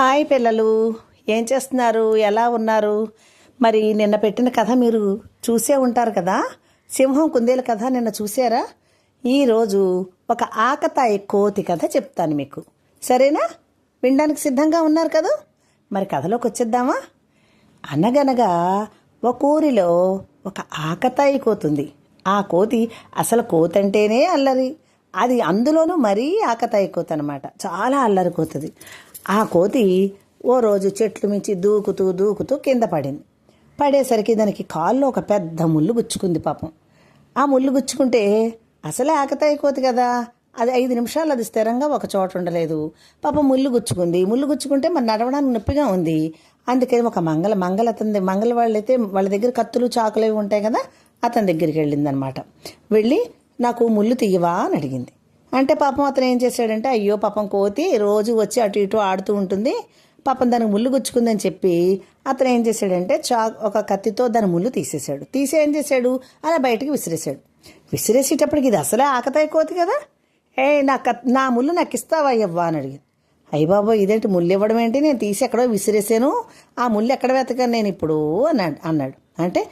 Hi పిల్లలు ఏం చేస్తున్నారు? ఎలా ఉన్నారు? మరి నిన్న పెట్టిన కథ మీరు చూసే ఉంటారు కదా? సింహం కుందేలు కథ నిన్న చూసారా? ఈరోజు ఒక ఆకతాయి కోతి కథ చెప్తాను మీకు. సరేనా? వినడానికి సిద్ధంగా ఉన్నారు కదా? మరి కథలోకి వచ్చేద్దామా? అనగనగా ఒక ఊరిలో ఒక ఆకతాయి కోతుంది. ఆ కోతి అసలు కోతంటేనే అల్లరి. అది అందులోనూ మరీ ఆకతాయి కోత అనమాట చాలా అల్లరి కోతుంది. ఆ కోతి ఓ రోజు చెట్లు మించి దూకుతూ దూకుతూ కింద పడింది. పడేసరికి దానికి కాల్లో ఒక పెద్ద ముళ్ళు గుచ్చుకుంది పాపం. ఆ ముళ్ళు గుచ్చుకుంటే అసలే ఆకతాయి కోతి కదా. అది ఐదు నిమిషాలు అది స్థిరంగా ఒక చోట ఉండలేదు. పాపం ముళ్ళు గుచ్చుకుంది. ముళ్ళు గుచ్చుకుంటే మరి నడవడానికి నొప్పిగా ఉంది. అందుకని ఒక మంగళ మంగళ అతని మంగళ వాళ్ళైతే వాళ్ళ దగ్గర కత్తులు చాకులు అవి ఉంటాయి కదా అతని దగ్గరికి వెళ్ళిందనమాట. వెళ్ళి నాకు ముళ్ళు తీయవా అని అడిగింది. అంటే పాపం అతను ఏం చేశాడంటే అయ్యో పాపం కోతి రోజు వచ్చి అటు ఇటు ఆడుతూ ఉంటుంది పాపం దానికి ముళ్ళు గుచ్చుకుందని చెప్పి అతను ఏం చేశాడంటే చా ఒక కత్తితో దాని ముళ్ళు తీసేశాడు. తీసి ఏం చేశాడు? అలా బయటకు విసిరేశాడు. విసిరేసేటప్పటికి ఇది అసలే ఆకతాయి కోతి కదా? ఏ నా కత్ నా ముళ్ళు నాకు ఇస్తావా అయ్యవ్వా అని అడిగింది అయ్య బాబో ఇదేంటి ముళ్ళు ఇవ్వడం ఏంటి? నేను తీసి ఎక్కడో విసిరేసాను ఆ ముళ్ళు ఎక్కడ వెతకాను నేను ఇప్పుడు? అన్నాడు అన్నాడు. అంటే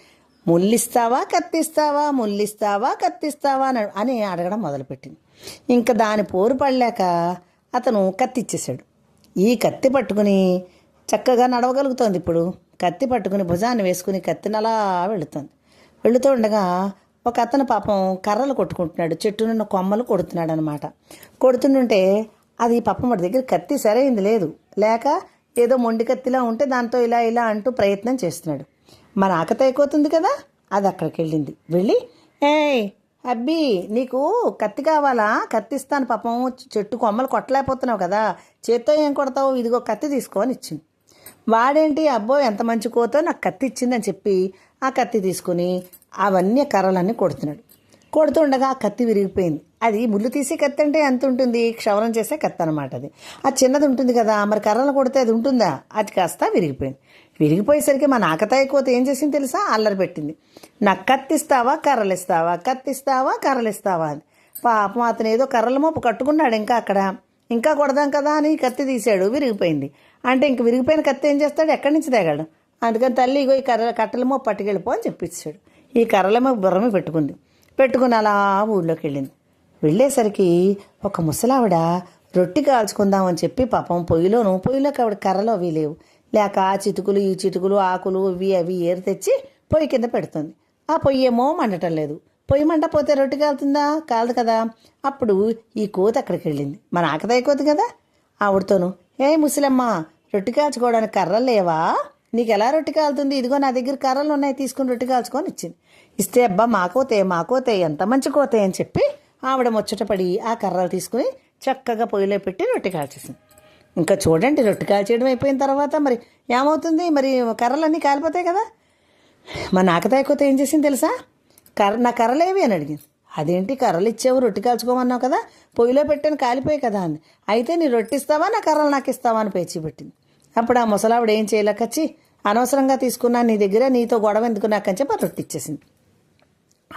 ముళ్ళిస్తావా కత్తిస్తావా ముళ్ళిస్తావా కత్తిస్తావా అని అని అడగడం మొదలుపెట్టింది. ఇంకా దాని పోరు పడలేక అతను కత్తి ఇచ్చేసాడు ఈ కత్తి పట్టుకుని చక్కగా నడవగలుగుతోంది ఇప్పుడు. కత్తి పట్టుకుని భుజాన్ని వేసుకుని కత్తిని అలా వెళుతుంది. వెళుతూ ఉండగా ఒక అతను పాపం కర్రలు కొట్టుకుంటున్నాడు. చెట్టునున్న కొమ్మలు కొడుతున్నాడు అనమాట కొడుతుంటే అది పాపం వాడి దగ్గర కత్తి సరైంది లేదు. లేక ఏదో మొండి కత్తిలా ఉంటే దాంతో ఇలా ఇలా అంటూ ప్రయత్నం చేస్తున్నాడు. మన ఆకత అయిపోతుంది కదా? అది అక్కడికి వెళ్ళింది. వెళ్ళి ఏయ్ అబ్బి నీకు కత్తి కావాలా? కత్తిస్తాను పాపం. చెట్టు కొమ్మలు కొట్టలేకపోతున్నావు కదా. చేత్తో ఏం కొడతావు? ఇదిగో కత్తి తీసుకో అని ఇచ్చింది. వాడేంటి? అబ్బో ఎంత మంచి కోతో నాకు కత్తి ఇచ్చిందని చెప్పి ఆ కత్తి తీసుకుని అవన్నీ కర్రలన్నీ కొడుతున్నాడు. కొడుతుండగా ఆ కత్తి విరిగిపోయింది. అది ముళ్ళు తీసే కత్తి అంటే ఎంత ఉంటుంది? క్షవరం చేసే కత్తి అనమాట అది. ఆ చిన్నది ఉంటుంది కదా. మరి కర్రలు కొడితే అది ఉంటుందా? అది కాస్త విరిగిపోయింది. విరిగిపోయేసరికి మా నాకతాయి కోత ఏం చేసింది తెలుసా? అల్లరి పెట్టింది. నాకు కత్తిస్తావా? కర్రలు ఇస్తావా కత్తిస్తావా? కర్రలు ఇస్తావా అని. పాపం అతను ఏదో కర్రల మోపు కట్టుకున్నాడు ఇంకా అక్కడ. ఇంకా కొడదాం కదా అని కత్తి తీశాడు విరిగిపోయింది. అంటే ఇంక విరిగిపోయిన కత్తి ఏం చేస్తాడు? ఎక్కడి నుంచి తేగాడు అందుకని తల్లి ఇగో ఈ కర్ర కట్టెలమో పట్టుకెళ్ళిపో అని చెప్పించాడు ఈ కర్రలమో బుర్రమే పెట్టుకుంది. పెట్టుకుని అలా ఊళ్ళోకి వెళ్ళింది. వెళ్ళేసరికి ఒక ముసలావిడ రొట్టి కాల్చుకుందామని చెప్పి పాపం పొయ్యిలోను పొయ్యిలోకి ఆవిడ కర్రలు అవి లేవు. లేక ఆ చితుకులు ఈ చితుకులు ఆకులు ఇవి అవి ఏరు తెచ్చి పొయ్యి కింద పెడుతుంది. ఆ పొయ్యి ఏమో మండటం లేదు. పొయ్యి మంట పోతే కాలుతుందా? కాదు కదా. అప్పుడు ఈ కోతి అక్కడికి వెళ్ళింది. మన ఆకదాయి కోతి కదా. ఆవిడతోను ఏ ముసలమ్మ రొట్టి కాల్చుకోవడానికి కర్రలు లేవా? నీకు ఎలా రొట్టి కాలుతుంది? ఇదిగో నా దగ్గర కర్రలు ఉన్నాయి తీసుకుని రొట్టి కాల్చుకొని ఇచ్చింది. ఇస్తే అబ్బా మాకోతే మాకోతే ఎంత మంచి కోతే అని చెప్పి ఆవిడ ముచ్చటపడి ఆ కర్రలు తీసుకుని చక్కగా పొయ్యిలో పెట్టి రొట్టి కాల్చేసింది. ఇంకా చూడండి రొట్టి కాల్చేయడం అయిపోయిన తర్వాత మరి ఏమవుతుంది? మరి కర్రలన్నీ కాలిపోతాయి కదా? మా నాకతాయి కోత ఏం చేసింది తెలుసా? కర్ర నా కర్రలేవి అని అడిగింది. అదేంటి? కర్రలు ఇచ్చావు రొట్టి కాల్చుకోమన్నావు కదా? పొయ్యిలో పెట్టాను కాలిపోయి కదా అని అయితే నీ రొట్టె ఇస్తావా నా కర్రలు నాకు ఇస్తావా అని పేచి పెట్టింది. అప్పుడు ఆ ముసలావిడ ఏం చేయలేకచ్చి అనవసరంగా తీసుకున్నా నీ దగ్గర నీతో గొడవ ఎందుకు నాకు? చెప్పి ఆ రొట్టె ఇచ్చేసింది.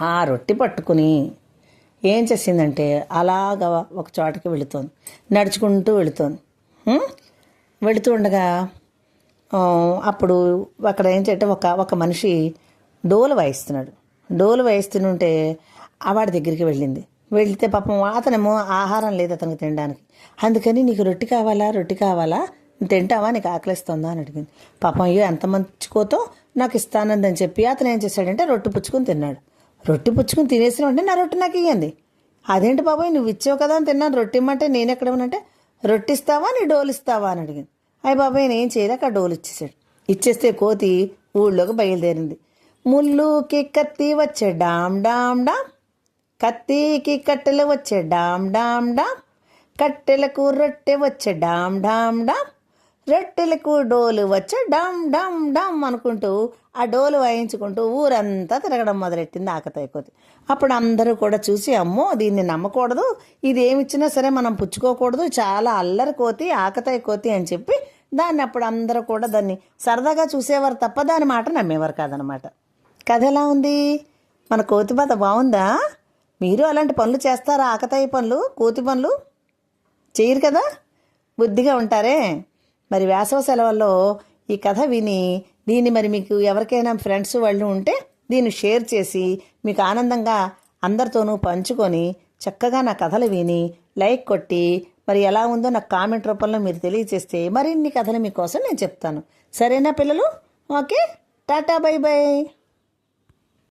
ఆ రొట్టె పట్టుకుని ఏం చేసిందంటే అలాగా ఒక చోటకి వెళుతోంది. నడుచుకుంటూ వెళుతోంది. వెళుతుండగా వెళుతూ ఉండగా అప్పుడు అక్కడ ఏంటంటే ఒక ఒక మనిషి డోలు వాయిస్తున్నాడు. డోలు వాయిస్తుంటే ఆ వాడి దగ్గరికి వెళ్ళింది. వెళితే పాపం అతనేమో ఆహారం లేదు అతనికి తినడానికి. అందుకని నీకు రొట్టి కావాలా రొట్టి కావాలా? తింటావా? నీకు ఆకలిస్తుందా? అని అడిగింది. పాపం అయ్యో ఎంత మంచుకోతో నాకు ఇస్తానందని చెప్పి అతను ఏం చేశాడంటే రొట్టి పుచ్చుకొని తిన్నాడు. రొట్టి పుచ్చుకొని తినేసిన ఉంటే నా రొట్టె నాకు ఇవ్వండి అదేంటి బాబాయ్ నువ్వు ఇచ్చావు కదా అని తిన్నాను. రొట్టె ఇమ్మంటే నేను ఎక్కడ ఉన్నంటే రొట్టిస్తావా నీ డోలు ఇస్తావా అని అడిగింది. అయ్య బాబాయ్ నేను ఏం చేయలేక డోలు ఇచ్చేసాడు ఇచ్చేస్తే కోతి ఊళ్ళోకి బయలుదేరింది. ముల్లుకి కత్తి వచ్చే డామ్ డామ్ డామ్ కత్తికి కట్టెలు వచ్చే డామ్ డామ్ డామ్ కట్టెలకు రొట్టె వచ్చే డామ్ డామ్ డామ్ రొట్టెలకు డోలు వచ్చి డమ్ డమ్ డమ్ అనుకుంటూ ఆ డోలు వాయించుకుంటూ ఊరంతా తిరగడం మొదలెట్టింది ఆకతాయి కోతి అప్పుడు అందరూ కూడా చూసి అమ్మో దీన్ని నమ్మకూడదు. ఇది ఏమిచ్చినా సరే మనం పుచ్చుకోకూడదు. చాలా అల్లరి కోతి ఆకతాయి కోతి అని చెప్పి దాన్ని అప్పుడు అందరూ కూడా దాన్ని సరదాగా చూసేవారు తప్ప దాని మాట నమ్మేవారు కాదనమాట. కథ ఎలా ఉంది? మన కోతి బాధ బాగుందా? మీరు అలాంటి పనులు చేస్తారా? ఆకతాయి పనులు కోతి పనులు? చేయరు కదా? బుద్ధిగా ఉంటారే? మరి వేసవ సెలవుల్లో ఈ కథ విని దీన్ని మరి మీకు ఎవరికైనా ఫ్రెండ్స్ వాళ్ళు ఉంటే దీన్ని షేర్ చేసి మీకు ఆనందంగా అందరితోనూ పంచుకొని చక్కగా నా కథలు విని లైక్ కొట్టి మరి ఎలా ఉందో నాకు కామెంట్ రూపంలో మీరు తెలియజేస్తే మరిన్ని కథలు మీకోసం నేను చెప్తాను. సరేనా పిల్లలు? ఓకే. Tata bye bye.